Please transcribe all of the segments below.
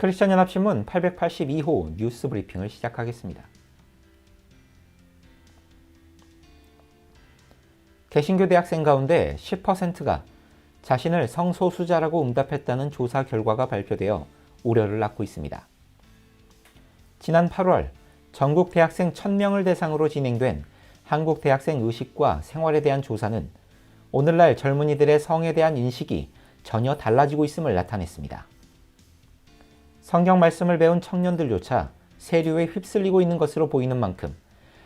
크리스천 연합신문 882호 뉴스 브리핑을 시작하겠습니다. 개신교 대학생 가운데 10%가 자신을 성소수자라고 응답했다는 조사 결과가 발표되어 우려를 낳고 있습니다. 지난 8월 전국 대학생 1000명을 대상으로 진행된 한국 대학생 의식과 생활에 대한 조사는 오늘날 젊은이들의 성에 대한 인식이 전혀 달라지고 있음을 나타냈습니다. 성경 말씀을 배운 청년들조차 세류에 휩쓸리고 있는 것으로 보이는 만큼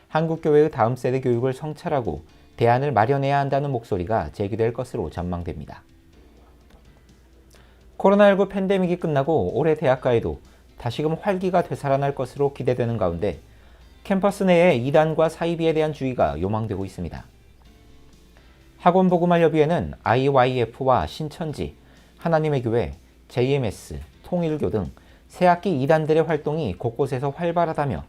한국 교회의 다음 세대 교육을 성찰하고 대안을 마련해야 한다는 목소리가 제기될 것으로 전망됩니다. 코로나19 팬데믹이 끝나고 올해 대학가에도 다시금 활기가 되살아날 것으로 기대되는 가운데 캠퍼스 내의 이단과 사이비에 대한 주의가 요망되고 있습니다. 학원보그마협의회는 IYF와 신천지, 하나님의 교회, JMS, 통일교 등 새학기 이단들의 활동이 곳곳에서 활발하다며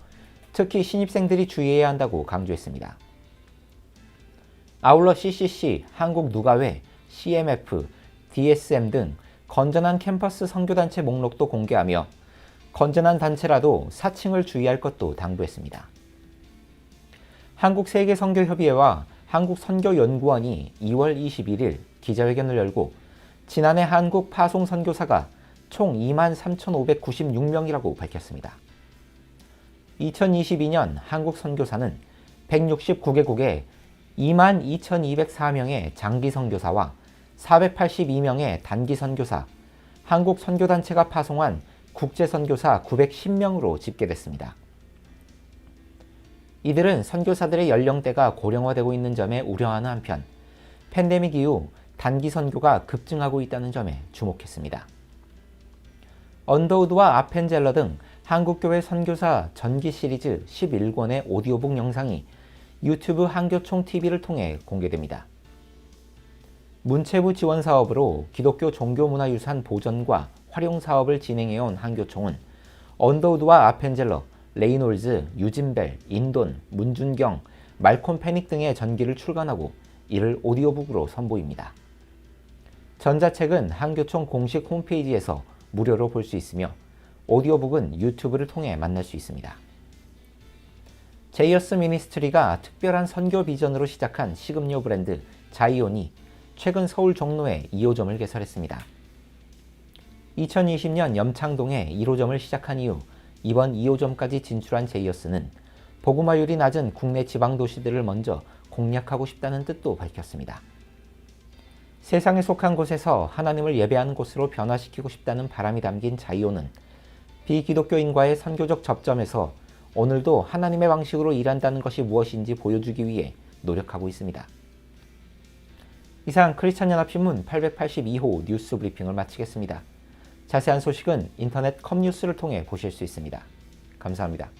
특히 신입생들이 주의해야 한다고 강조했습니다. 아울러 CCC, 한국누가회, CMF, DSM 등 건전한 캠퍼스 선교단체 목록도 공개하며 건전한 단체라도 사칭을 주의할 것도 당부했습니다. 한국세계선교협의회와 한국선교연구원이 2월 21일 기자회견을 열고 지난해 한국 파송선교사가 총 23,596명이라고 밝혔습니다. 2022년 한국 선교사는 169개국에 22,204명의 장기 선교사와 482명의 단기 선교사, 한국 선교단체가 파송한 국제 선교사 910명으로 집계됐습니다. 이들은 선교사들의 연령대가 고령화되고 있는 점에 우려하는 한편 팬데믹 이후 단기 선교가 급증하고 있다는 점에 주목했습니다. 언더우드와 아펜젤러 등 한국교회 선교사 전기 시리즈 11권의 오디오북 영상이 유튜브 한교총 TV를 통해 공개됩니다. 문체부 지원 사업으로 기독교 종교문화유산 보전과 활용 사업을 진행해온 한교총은 언더우드와 아펜젤러, 레이놀즈, 유진벨, 인돈, 문준경, 말콤 패닉 등의 전기를 출간하고 이를 오디오북으로 선보입니다. 전자책은 한교총 공식 홈페이지에서 무료로 볼 수 있으며 오디오북은 유튜브를 통해 만날 수 있습니다. 제이어스 미니스트리가 특별한 선교 비전으로 시작한 식음료 브랜드 자이온이 최근 서울 종로에 2호점을 개설했습니다. 2020년 염창동에 1호점을 시작한 이후 이번 2호점까지 진출한 제이어스는 보구마율이 낮은 국내 지방 도시들을 먼저 공략하고 싶다는 뜻도 밝혔습니다. 세상에 속한 곳에서 하나님을 예배하는 곳으로 변화시키고 싶다는 바람이 담긴 자이오는 비기독교인과의 선교적 접점에서 오늘도 하나님의 방식으로 일한다는 것이 무엇인지 보여주기 위해 노력하고 있습니다. 이상 크리스찬 연합신문 882호 뉴스 브리핑을 마치겠습니다. 자세한 소식은 인터넷 컴뉴스를 통해 보실 수 있습니다. 감사합니다.